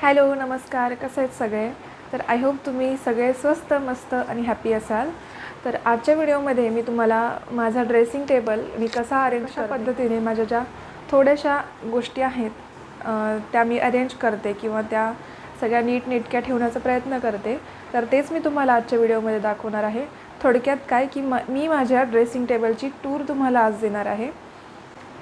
Hello नमस्कार. कसे आहेत सगळे? तर आय होप तुम्ही सगळे स्वस्त मस्त आणि हॅपी असाल. तर आजच्या व्हिडिओमध्ये मी तुम्हाला माझा ड्रेसिंग टेबल मी कसा अरेंज कशा पद्धतीने? माझ्या ज्या थोड्याशा गोष्टी आहेत त्या मी अरेंज करते किंवा त्या सगळ्या नीट नेटक्या ठेवण्याचा प्रयत्न करते तर तेच मी तुम्हाला आजच्या व्हिडिओमध्ये दाखवणार आहे. थोडक्यात काय की म मी माझ्या ड्रेसिंग टेबलची टूर तुम्हाला आज देणार आहे.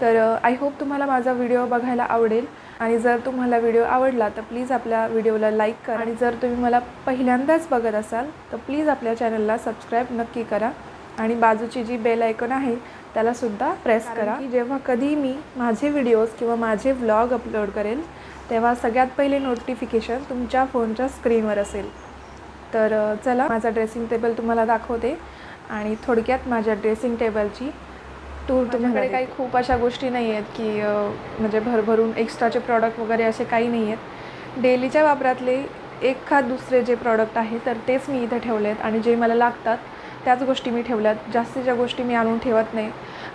तर आय होप तुम्हाला माझा व्हिडिओ बघायला आवडेल. आणि जर तुम्हाला व्हिडिओ आवडला तर प्लीज आपल्या व्हिडिओला लाईक करा. आणि जर तुम्ही मला पहिल्यांदाच बघत असाल तर प्लीज आपल्या चॅनलला सबस्क्राईब नक्की करा. आणि बाजूची जी बेल आयकॉन आहे त्यालासुद्धा प्रेस करा. की जेव्हा कधी मी माझे व्हिडिओज किंवा माझे व्लॉग अपलोड करेल तेव्हा सगळ्यात पहिले नोटिफिकेशन तुमच्या फोनच्या स्क्रीनवर असेल. तर चला माझा ड्रेसिंग टेबल तुम्हाला दाखवते. आणि थोडक्यात माझ्या ड्रेसिंग टेबलची टूर तुम्हाला काही खूप अशा गोष्टी नाही आहेत की म्हणजे भरभरून एक्स्ट्राचे प्रॉडक्ट वगैरे असे काही नाही आहेत. डेलीच्या वापरातले एखाद दुसरे जे प्रॉडक्ट आहे तर तेच मी इथे ठेवले आहेत आणि जे मला लागतात त्याच गोष्टी मी ठेवल्यात जास्तीच्या गोष्टी मी आणून ठेवत नाही.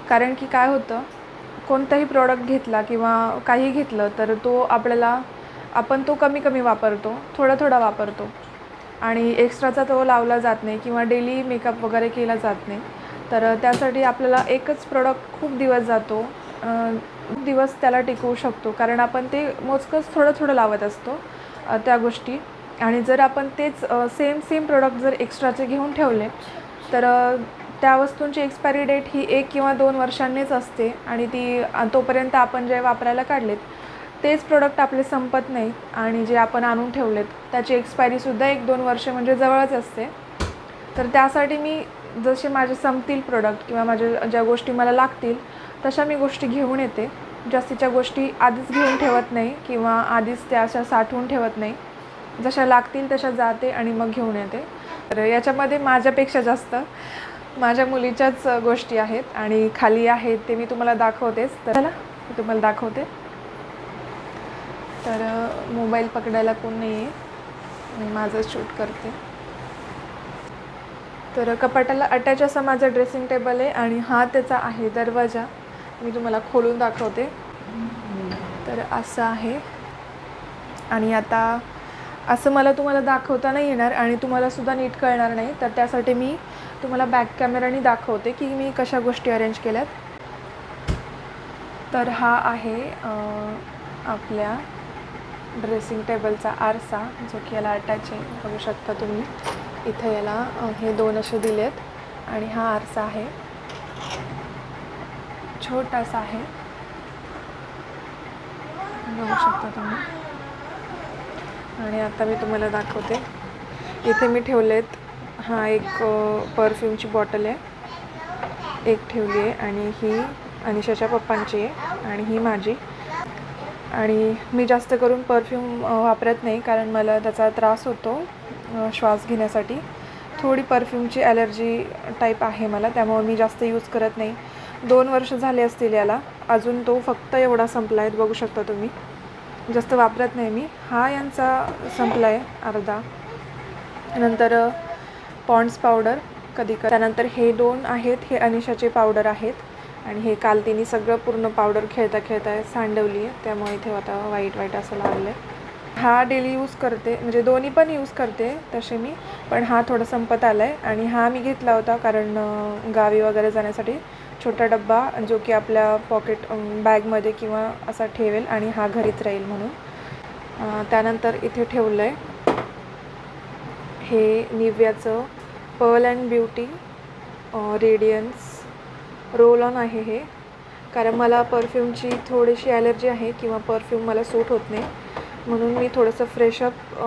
कारण की काय होतं कोणताही प्रॉडक्ट घेतला किंवा काही घेतलं तर तो आपल्याला आपण तो कमी कमी वापरतो थोडा थोडा वापरतो. आणि एक्स्ट्राचा तो लावला जात नाही किंवा डेली मेकअप वगैरे केला जात नाही. तर त्यासाठी आपल्याला एकच प्रोडक्ट खूप दिवस जातो. खूप दिवस त्याला टिकवू शकतो. कारण आपण ते मोजकंच थोडं थोडं लावत असतो त्या गोष्टी. आणि जर आपण तेच सेम सेम प्रोडक्ट जर एक्स्ट्राचे घेऊन ठेवले तर त्या वस्तूंची एक्सपायरी डेट ही एक किंवा दोन वर्षांनीच असते. आणि ती तोपर्यंत आपण जे वापरायला काढलेत तेच प्रोडक्ट आपले संपत नाही आणि जे आपण आणून ठेवलेत त्याची एक्सपायरीसुद्धा एक दोन वर्ष म्हणजे जवळच असते. तर त्यासाठी मी जसे माझे संपतील प्रोडक्ट किंवा माझ्या ज्या गोष्टी मला लागतील तशा मी गोष्टी घेऊन येते. जास्तीच्या गोष्टी आधीच घेऊन ठेवत नाही किंवा आधीच त्या अशा साठवून ठेवत नाही. जशा लागतील तशा जाते आणि मग घेऊन येते. तर याच्यामध्ये माझ्यापेक्षा जास्त माझ्या मुलीच्याच गोष्टी आहेत आणि खाली आहेत ते मी तुम्हाला दाखवतेच. तर चला मी तुम्हाला दाखवते. तर मोबाईल पकडायला कोण नाही आहे मी माझं शूट करते. तर कपाटाला अटॅच असा माझा ड्रेसिंग टेबल आहे आणि हा त्याचा आहे दरवाजा. मी तुम्हाला खोलून दाखवते. तर असं आहे. आणि आता असं मला तुम्हाला दाखवता नाही येणार आणि तुम्हालासुद्धा नीट कळणार नाही. तर त्यासाठी मी तुम्हाला बॅक कॅमेराने दाखवते की मी कशा गोष्टी अरेंज केल्यात. तर हा आहे आपल्या ड्रेसिंग टेबलचा आरसा जो की याला अटॅच आहे. बघू शकता तुम्ही. इथे याला हे दोन असे दिलेत आणि हा आरसा आहे. छोटासा आहे. बघू शकता तुम्ही. आणि आता मी तुम्हाला दाखवते. इथे मी ठेवलेत हा एक परफ्यूमची बॉटल आहे. एक ठेवली आहे आणि ही अनिशाच्या पप्पांची आहे आणि ही माझी. आणि मी जास्त करून परफ्यूम वापरत नाही कारण मला त्याचा त्रास होतो श्वास घेण्यासाठी. थोडी परफ्यूमची ॲलर्जी टाईप आहे मला त्यामुळे मी जास्त यूज करत नाही. दोन वर्ष झाले असतील याला अजून तो फक्त एवढा संपला आहे बघू शकता तुम्ही. जास्त वापरत नाही मी. हा यांचा संपला आहे अर्धा. नंतर पॉन्ड्स पावडर कधी क त्यानंतर हे दोन आहेत हे अनिशाचे पावडर आहेत. आणि हे काल तिने सगळं पूर्ण पावडर खेळता खेळता सांडवली आहे. त्यामुळे इथे आता वाईट वाईट असं लागलं आहे हा डेली यूज करते म्हणजे दोन्ही पण यूज करते तसे मी पण हा थोडा संपत आला आहे आणि हा मी घेतला होता कारण गावी वगैरे जाण्यासाठी छोटा डब्बा जो की आपल्या पॉकेट बॅगमध्ये किंवा असा ठेवेल आणि हा घरीच राहील म्हणून. त्यानंतर इथे ठेवलं आहे हे निव्याचं pearl and beauty radiance roll on आहे हे. कारण मला परफ्यूमची थोडीशी ॲलर्जी आहे किंवा परफ्यूम मला सूट होत नाही. म्हणून मी थोडंसं फ्रेशअप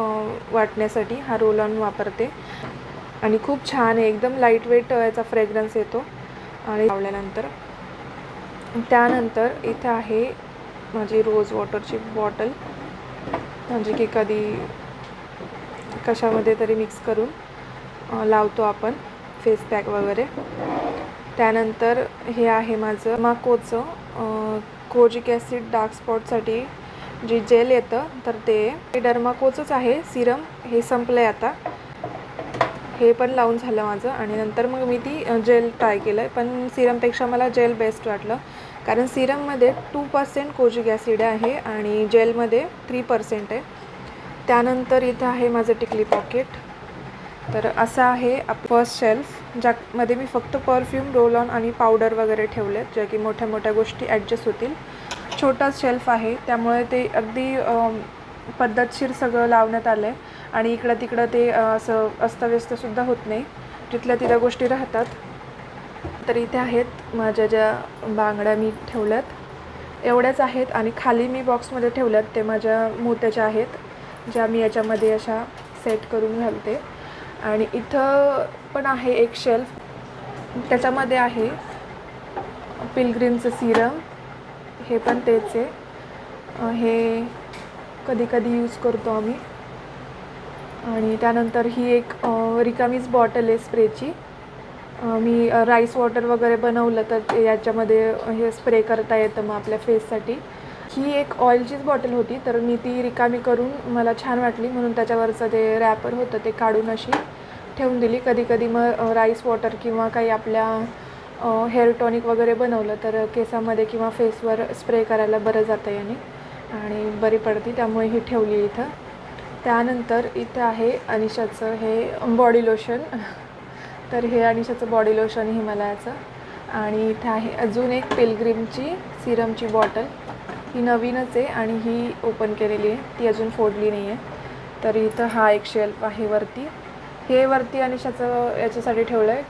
वाटण्यासाठी हा रोल ऑन वापरते. आणि खूप छान आहे. एकदम लाइट वेट याचा फ्रेग्रन्स येतो. आणि लावल्यानंतर त्यानंतर इथं आहे माझी रोज वॉटरची बॉटल म्हणजे की कधी कशामध्ये तरी मिक्स करून लावतो आपण फेस पॅक वगैरे. त्यानंतर हे आहे माझं माकोचं कोजिक ॲसिड डार्क स्पॉटसाठी जे जेल येतं तर ते डर्माकोचंच आहे सिरम हे संपलं आहे आता. हे पण लावून झालं माझं आणि नंतर मग मी ती जेल ट्राय केलं आहे पण सिरमपेक्षा मला जेल बेस्ट वाटलं. कारण सिरममध्ये टू पर्सेंट कोजिक ॲसिड आहे आणि जेलमध्ये थ्री पर्सेंट आहे. त्यानंतर इथं आहे माझं टिकली पॉकेट. तर असं आहे फर्स्ट शेल्फ ज्यामध्ये मी फक्त परफ्यूम रोल ऑन आणि पावडर वगैरे ठेवलेत ज्या की मोठ्या मोठ्या गोष्टी ॲडजस्ट होतील. छोटा शेल्फ आहे त्यामुळे ते अगदी पद्धतशीर सगळं लावण्यात आलं आहे आणि इकडं तिकडं ते असं अस्तव्यस्तसुद्धा होत नाही जिथल्या तिथल्या गोष्टी राहतात. तर इथे आहेत माझ्या ज्या बांगड्या मी ठेवल्यात. एवढ्याच आहेत आणि खाली मी बॉक्समध्ये ठेवल्यात ते माझ्या मोत्याच्या आहेत ज्या मी याच्यामध्ये अशा सेट करून घालते. आणि इथं पण आहे एक शेल्फ त्याच्यामध्ये आहे पिलग्रीमचं सिरम हे पण तेच आहे. हे कधी कधी यूज करतो आम्ही. आणि त्यानंतर ही एक रिकामीच बॉटल आहे स्प्रेची मी राईस वॉटर वगैरे बनवलं तर ते याच्यामध्ये हे स्प्रे करता येतं मग आपल्या फेससाठी ही एक ऑइलचीच बॉटल होती तर मी ती रिकामी करून मला छान वाटली. म्हणून त्याच्यावरचं ते रॅपर होतं ते काढून अशी ठेवून दिली. कधी कधी मग राईस वॉटर किंवा काही आपल्या हेअर टॉनिक वगैरे बनवलं तर केसामध्ये किंवा फेसवर स्प्रे करायला बरं जातं याने आणि बरी पडती. त्यामुळे ही ठेवली इथं. त्यानंतर इथं आहे अनिशाचं हे बॉडी लोशन तर हे अनिशाचं बॉडी लोशन हिमालयाचं. आणि इथं आहे अजून एक पिलग्रीमची सिरमची बॉटल ही नवीनच आहे आणि ही ओपन केलेली आहे. ती अजून फोडली नाही आहे. तर इथं हा एक शेल्फ आहे वरती. हे वरती आणि अनिशाचं याच्यासाठी ठेवलं आहे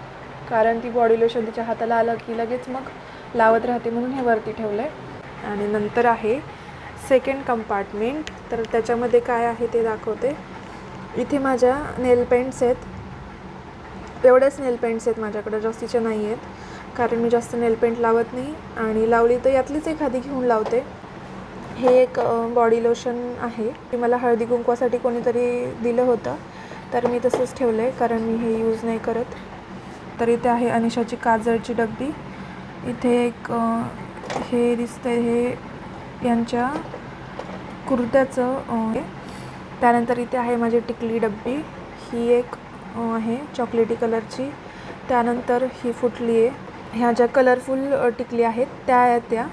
कारण ती बॉडी लोशन तिच्या हाताला आलं की लगेच मग लावत राहते म्हणून हे वरती ठेवलं आहे आणि नंतर आहे सेकंड कंपार्टमेंट तर त्याच्यामध्ये काय आहे ते दाखवते. इथे माझ्या नेल पेंट्स आहेत. एवढ्याच नेल पेंट्स आहेत माझ्याकडे जास्तीच्या नाही आहेत कारण मी जास्त नेल पेंट लावत नाही. आणि लावली तर यातलीच एखादी घेऊन लावते. हे एक बॉडी लोशन आहे. ते मला हळदी कुंकवासाठी कोणीतरी दिलं होतं तर मी तसंच ठेवलं आहे कारण मी हे यूज नाही करत. तर इथे आहे अनिशाची काजळची डब्बी. इथे एक हे दिसतंय हे यांच्या कुर्त्याचं हे. त्यानंतर इथे आहे माझी टिकली डब्बी. ही एक आहे चॉकलेटी कलरची. त्यानंतर ही फुटली आहे ह्या ज्या कलरफुल टिकली आहेत त्या आहेत त्या.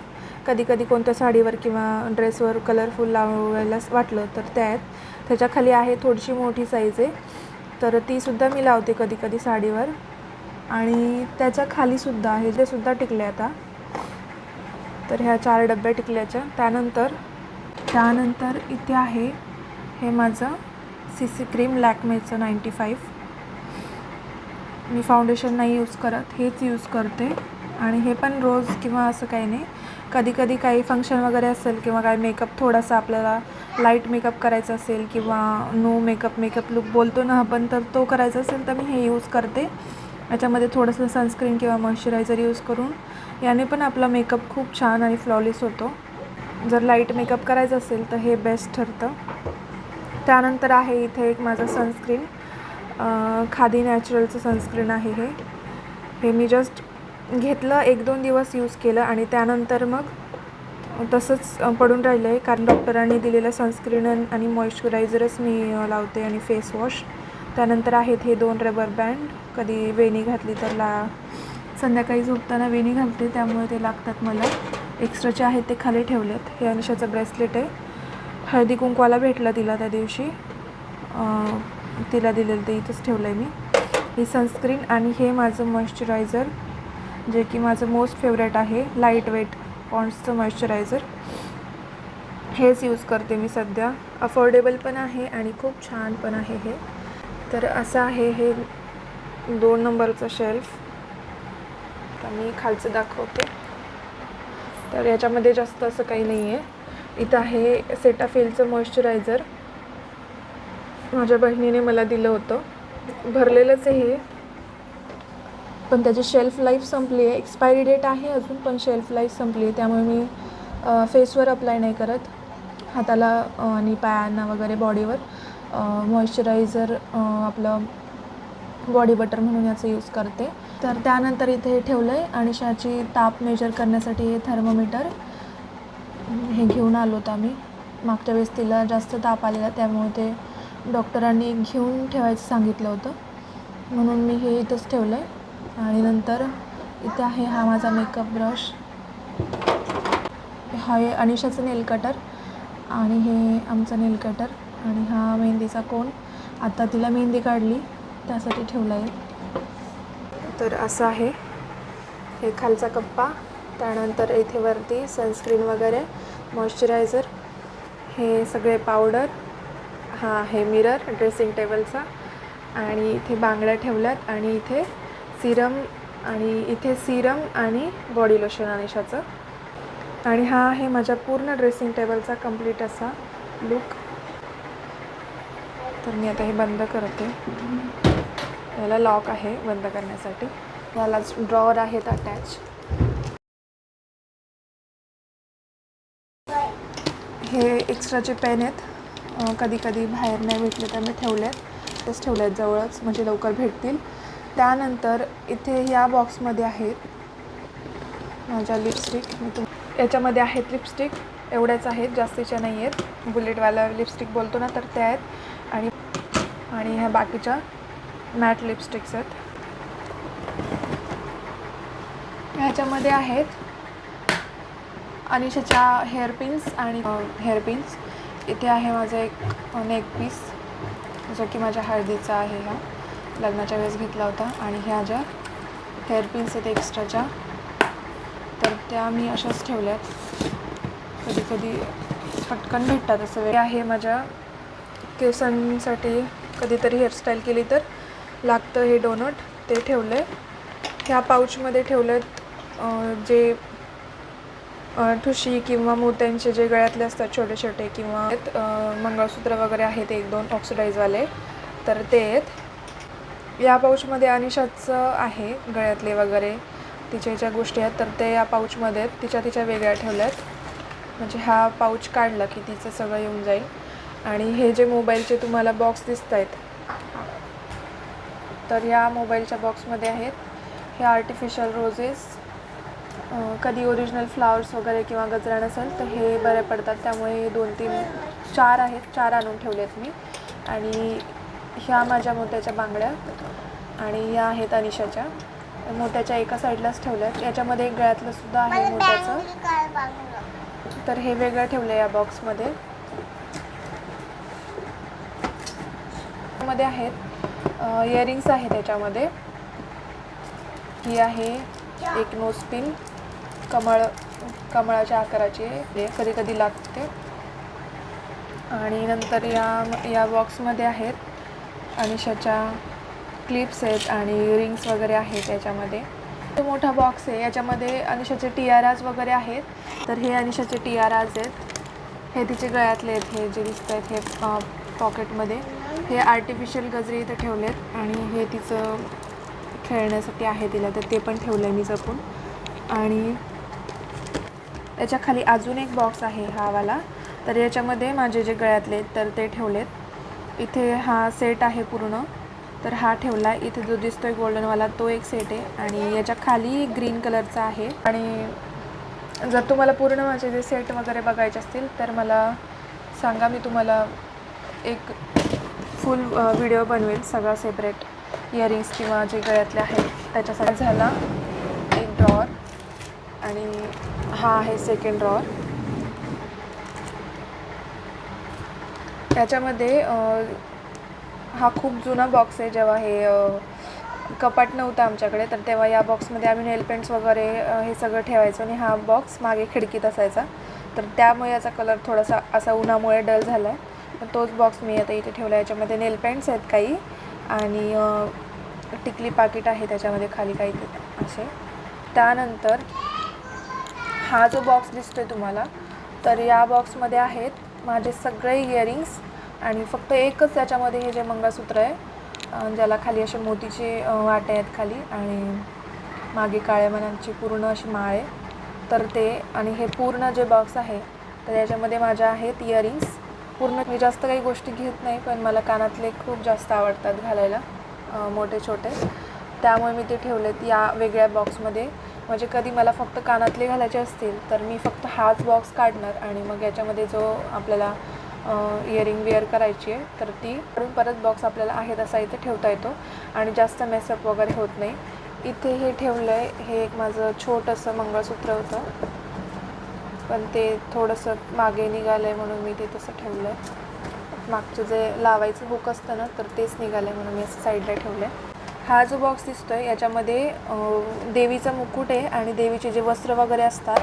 कधी कधी कोणत्या साडीवर किंवा ड्रेसवर कलरफुल लावायला वाटलं तर त्या आहेत त्याच्याखाली आहे थोडीशी मोठी साईज आहे. तर तीसुद्धा मी लावते कधी कधी साडीवर. आणि त्याच्या खालीसुद्धा आहे जे सुद्धा टिकले आता. तर ह्या चार डब्या टिकल्याच्या. त्यानंतर त्यानंतर इथे आहे हे माझं सी सी क्रीम लॅकमेचं नाईंटी फाईव्ह मी फाउंडेशन नाही यूज करत हेच यूज करते. आणि हे पण रोज किंवा असं काही नाही. कधी कधी काही फंक्शन वगैरे असेल किंवा काही मेकअप थोडासा आपल्याला लाइट मेकअप करायचा असेल किंवा नो मेकअप मेकअप लुक बोलतो ना आपण तर तो करायचा असेल तर मी हे यूज करते. याच्यामध्ये थोडंसं सनस्क्रीन किंवा मॉइश्चरायझर यूज करून. याने पण आपला मेकअप खूप छान आणि फ्लॉलेस होतो. जर लाइट मेकअप करायचं असेल तर हे बेस्ट ठरतं. त्यानंतर आहे इथे एक माझं सनस्क्रीन खादी नॅचरलचं सनस्क्रीन आहे हे. हे मी जस्ट घेतलं एक दोन दिवस यूज केलं आणि त्यानंतर मग तसंच पडून राहिलं आहे कारण डॉक्टरांनी दिलेलं सनस्क्रीन आणि मॉइश्चरायझरच मी लावते आणि फेस वॉश त्यानंतर आहेत हे दोन रबर बँड कधी वेणी घातली तर ला संध्याकाळी झोपताना वेणी घालते त्यामुळे ते लागतात मला. एक्स्ट्राचे आहेत ते खाली ठेवलेत. हे अनिशाचं ब्रेसलेट आहे. हळदी कुंकवाला भेटलं तिला त्या दिवशी. तिला दिलेलं ते इथंच ठेवलं आहे मी. ही सनस्क्रीन आणि हे माझं मॉइश्चरायझर जे की माझं मोस्ट फेवरेट आहे लाइट वेट पॉन्ड्सचं मॉइश्चरायझर हेच यूज करते मी सध्या. अफोर्डेबल पण आहे आणि खूप छान पण आहे हे. तर असं आहे हे दोन नंबरचं शेल्फ तर मी खालचं दाखवते. तर याच्यामध्ये जास्त असं काही नाही आहे इथं आहे सेटाफिलचं मॉइश्चरायझर माझ्या बहिणीने मला दिलं होतं. भरलेलंच आहे हे. पण त्याची शेल्फ लाईफ संपली आहे. एक्सपायरी डेट आहे अजून पण शेल्फ लाईफ संपली आहे. त्यामुळे मी फेसवर अप्लाय नाही करत. हाताला आणि पायांना वगैरे बॉडीवर मॉइश्चरायझर आपलं बॉडी बटर म्हणून याचं यूज करते. तर त्यानंतर इथे हे ठेवलं आहे आणि शाची ताप मेजर करण्यासाठी हे थर्मोमीटर हे घेऊन आलो होतो आम्ही. मागच्या वेळेस तिला जास्त ताप आलेला त्यामुळे ते डॉक्टरांनी घेऊन ठेवायचं सांगितलं होतं. म्हणून मी हे इथंच ठेवलं आहे आणि नंतर इथे आहे हा माझा मेकअप ब्रश हा आहे अनिशाचं नेल कटर आणि हे आमचं नेल कटर आणि हा मेहंदीचा कोण आता तिला मेहंदी काढली त्यासाठी ठेवला आहे. तर असं आहे. हे खालचा कप्पा त्यानंतर इथे वरती सनस्क्रीन वगैरे मॉइश्चरायझर हे सगळे पावडर हा आहे मिरर ड्रेसिंग टेबलचा आणि इथे बांगड्या ठेवल्यात आणि इथे सिरम आणि इथे सिरम आणि बॉडी लोशन अनिशाचं आणि हा आहे माझ्या पूर्ण ड्रेसिंग टेबलचा कंप्लीट असा लुक. तर मी आता हे बंद करते. याला लॉक आहे बंद करण्यासाठी. याला ड्रॉवर आहेत अटॅच हे एक्स्ट्राचे पेन आहेत कधी कधी बाहेर नाही भेटले तर मी ठेवले आहेत तेच ठेवले आहेत जवळच म्हणजे लवकर भेटतील. त्यानंतर इथे ह्या बॉक्समध्ये आहेत माझ्या लिपस्टिक मी तुम याच्यामध्ये आहेत लिपस्टिक एवढ्याच आहेत जास्तीच्या नाही आहेत. बुलेटवाला लिपस्टिक बोलतो ना तर त्या आहेत. आणि आणि ह्या बाकीच्या मॅट लिपस्टिक्स आहेत. ह्याच्यामध्ये आहेत अनिशाच्या हेअरपिन्स आणि हेअरपिन्स इथे आहे माझं एक नेक पीस जो की माझ्या हळदीचा आहे हा. लग्नाच्या वेळेस घेतला होता आणि ह्या ज्या हेअरपिन्स आहेत एक्स्ट्राच्या तर त्या मी अशाच ठेवल्यात. कधी कधी पटकन भेटतात असं वेळ. आहे माझ्या केसांसाठी कधीतरी हेअरस्टाईल केली तर लागतं हे डोनट ते ठेवलं आहे ह्या पाऊचमध्ये ठेवलेत आहेत जे ठुशी किंवा मोत्यांचे जे गळ्यातले असतात छोटे छोटे किंवा मंगळसूत्र वगैरे आहेत एक दोन ऑक्सिडाईजवाले तर ते आहेत. या पाऊचमध्ये अनिशाचं आहे गळ्यातले वगैरे. तिच्या ज्या गोष्टी आहेत तर ते या पाऊचमध्ये आहेत. तिच्या तिच्या वेगळ्या ठेवल्या आहेत म्हणजे हा पाऊच काढला की तिचं सगळं येऊन जाईल. आणि हे जे मोबाईलचे तुम्हाला बॉक्स दिसत आहेत तर या मोबाईलच्या बॉक्समध्ये आहेत. हे आर्टिफिशियल रोजेस कधी ओरिजिनल फ्लावर्स वगैरे किंवा गजरा नसेल तर हे बरे पडतात. त्यामुळे हे दोन तीन चार आहेत. चार आणून ठेवले आहेत मी. आणि ह्या माझ्या मोत्याच्या बांगड्या आणि या आहेत अनिशाच्या. मोत्याच्या एका साईडलाच ठेवल्यात. याच्यामध्ये एक गळ्यातलं सुद्धा आहे मोत्याचं. तर हे वेगळं ठेवलं या बॉक्समध्ये मध्ये. आहेत इयरिंग्स आहेत त्याच्यामध्ये ही आहे एक नोस्पिन कमळ कमळाच्या आकाराची आहे. कधी कधी लागते. आणि नंतर या या बॉक्समध्ये आहेत अनिशाच्या क्लिप्स आहेत आणि रिंग्स वगैरे आहेत त्याच्यामध्ये तो मोठा बॉक्स आहे. याच्यामध्ये अनिशाचे टी आर आज वगैरे आहेत. तर हे अनिशाचे टी आर आज आहेत. हे तिचे गळ्यातले आहेत. हे जे दिसत आहेत हे पॉकेटमध्ये हे आर्टिफिशियल गजरे इथं ठेवलेत आणि हे तिचं खेळण्यासाठी आहे तिला. तर ते पण ठेवलं आहे मी जपून. आणि याच्या खाली अजून एक बॉक्स आहे हावाला तर याच्यामध्ये माझे जे गळ्यातले आहेत तर ते ठेवलेत. इथे हा सेट आहे पूर्ण. तर हा ठेवला. इथे जो दिसतोय गोल्डनवाला तो एक सेट आहे. आणि याच्या खाली ग्रीन कलरचा आहे. आणि जर तुम्हाला पूर्ण माझे जे सेट वगैरे बघायचे असतील तर मला सांगा. मी तुम्हाला एक फुल व्हिडिओ बनवेल सगळा सेपरेट इयरिंग्स किंवा जे गळ्यातले आहेत त्याच्यासाठी. झाला एक ड्रॉवर आणि हा आहे सेकंड ड्रॉवर त्याच्यामध्ये हा खूप जुना बॉक्स आहे जेव्हा हे कपाट नव्हतं आमच्याकडे तर तेव्हा या बॉक्समध्ये आम्ही नेल पेंट्स वगैरे हे सगळं ठेवायचो आणि हा बॉक्स मागे खिडकीत असायचा. तर त्यामुळे याचा कलर थोडासा असा उन्हामुळे डल झाला आहे तर तोच बॉक्स मी आता इथे ठेवला याच्यामध्ये नेल पेंट्स आहेत काही आणि टिकली पाकिट आहे त्याच्यामध्ये खाली काही ते- असे. त्यानंतर हा जो बॉक्स दिसतो आहे तुम्हाला तर या बॉक्समध्ये आहेत माझे सगळे इयरिंग्स आणि फक्त एकच त्याच्यामध्ये हे जे मंगळसूत्र आहे ज्याला खाली असे मोतीचे वाटे आहेत खाली आणि मागे काळ्या मनांची पूर्ण अशी माळ आहे. तर ते आणि हे पूर्ण जे बॉक्स आहे तर याच्यामध्ये माझ्या आहेत इयरिंग्स पूर्ण मी जास्त काही गोष्टी घेत नाही पण मला कानातले खूप जास्त आवडतात घालायला मोठे छोटे त्यामुळे मी ते ठेवलेत या वेगळ्या बॉक्समध्ये म्हणजे कधी मला फक्त कानातले घालायचे असतील तर मी फक्त हाच बॉक्स काढणार आणि मग याच्यामध्ये जो आपल्याला इयरिंग वेअर करायची आहे तर ती काढून परत बॉक्स आपल्याला आहे तसा इथे ठेवता येतो आणि जास्त मेसअप वगैरे होत नाही. इथे हे ठेवलं आहे हे एक माझं छोटंसं मंगळसूत्र होतं. पण ते थोडंसं मागे निघालं आहे म्हणून मी ते तसं ठेवलं आहे मागचं जे लावायचं हुक असतं ना तर तेच निघालं आहे म्हणून मी असं साईडला ठेवलं आहे हा जो बॉक्स दिसतोय याच्यामध्ये देवीचं मुकुट आहे आणि देवीचे जे वस्त्र वगैरे असतात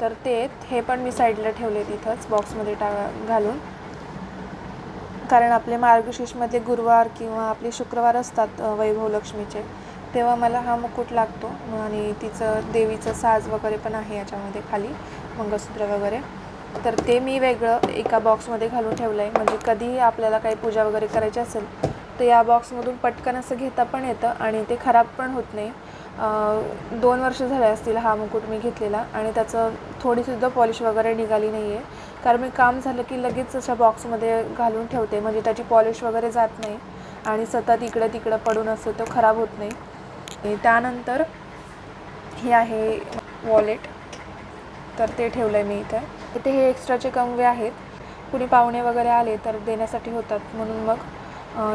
तर ते हे पण मी साईडला ठेवले तिथंच बॉक्समध्ये टा घालून. कारण आपले मार्गशीर्षमधले गुरुवार किंवा आपले शुक्रवार असतात वैभव लक्ष्मीचे तेव्हा मला हा मुकुट लागतो आणि तिचं देवीचं साज वगैरे पण आहे याच्यामध्ये खाली मंगळसूत्र वगैरे. तर ते मी वेगळं एका बॉक्समध्ये घालून ठेवलं आहे म्हणजे कधीही आपल्याला काही पूजा वगैरे करायची असेल तर या बॉक्समधून पटकन असं घेता पण येतं आणि ते खराब पण होत नाही. दोन वर्ष झाले असतील हा मुकुट मी घेतलेला आणि त्याचं थोडीसुद्धा पॉलिश वगैरे निघाली नाही आहे कारण मी काम झालं की लगेच अशा बॉक्समध्ये घालून ठेवते. म्हणजे त्याची पॉलिश वगैरे जात नाही आणि सतत इकडं तिकडं पडून असतो तो खराब होत नाही. त्यानंतर हे आहे वॉलेट तर ते ठेवलं आहे मी इथं. इथे हे एक्स्ट्राचे कंगवे आहेत कुणी पाहुणे वगैरे आले तर देण्यासाठी होतात म्हणून मग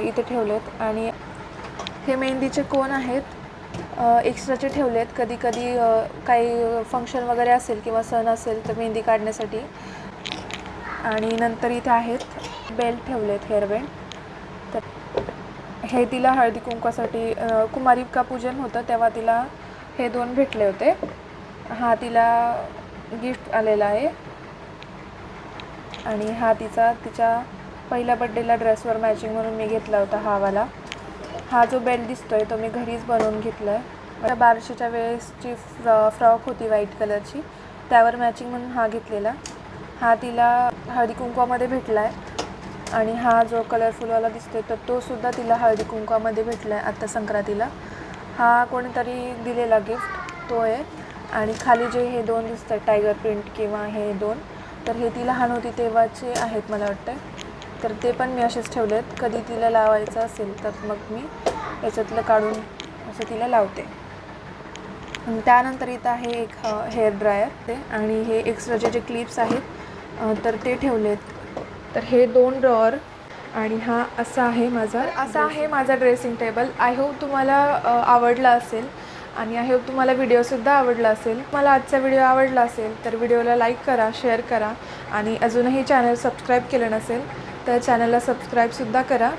इथे ठेवलेत. आणि हे मेहंदीचे कोण आहेत? एक्स्ट्राचे ठेवलेत. कधी कधी काही फंक्शन वगैरे असेल किंवा सण असेल तर मेहंदी काढण्यासाठी. आणि नंतर इथे आहेत. बेल्ट ठेवलेत हेअर बेल्ट तर हे तिला हळदी कुंकवासाठी कुमारिका पूजन होतं तेव्हा तिला हे दोन भेटले होते. हा तिला गिफ्ट आलेला आहे. आणि हा तिचा तिच्या पहिल्या बड्डेला ड्रेसवर मॅचिंग म्हणून मी घेतला होता हा वाला हा जो बेल्ट दिसतोय तो मी घरीच बनवून घेतला आहे बारशेच्या वेळेसची फ्रॉ फ्रॉक होती व्हाईट कलरची त्यावर मॅचिंग म्हणून हा घेतलेला. हा तिला हळदी कुंकवामध्ये भेटला आहे आणि हा जो कलरफुलवाला दिसतोय तर तो सुद्धा तिला हळदी कुंकवामध्ये भेटला आहे आत्ता संक्रांतीला. हा कोणीतरी दिलेला गिफ्ट तो आहे. आणि खाली जे हे दोन दिसत आहेत टायगर प्रिंट किंवा हे दोन तर हे ती लहान होती तेव्हाचे आहेत मला वाटतं तर ते पण मी असेच ठेवलेत. कधी तिला लावायचं असेल तर मग मी याच्यातलं काढून असं तिला लावते. आणि त्यानंतर इथं आहे एक हेअर ड्रायर ते आणि हे एक्स्ट्राचे जे क्लिप्स आहेत तर ते ठेवलेत. तर हे दोन ड्रॉवर आणि हा असा आहे माझा असा आहे माझा ड्रेसिंग टेबल आय होप तुम्हाला आवडला असेल आणि आय होप तुम्हाला व्हिडिओसुद्धा आवडला असेल. मला आजचा व्हिडिओ आवडला असेल तर व्हिडिओला लाईक करा शेअर करा आणि अजूनही चॅनल सबस्क्राईब केलं नसेल तर चॅनलला सबस्क्राईबसुद्धा करा.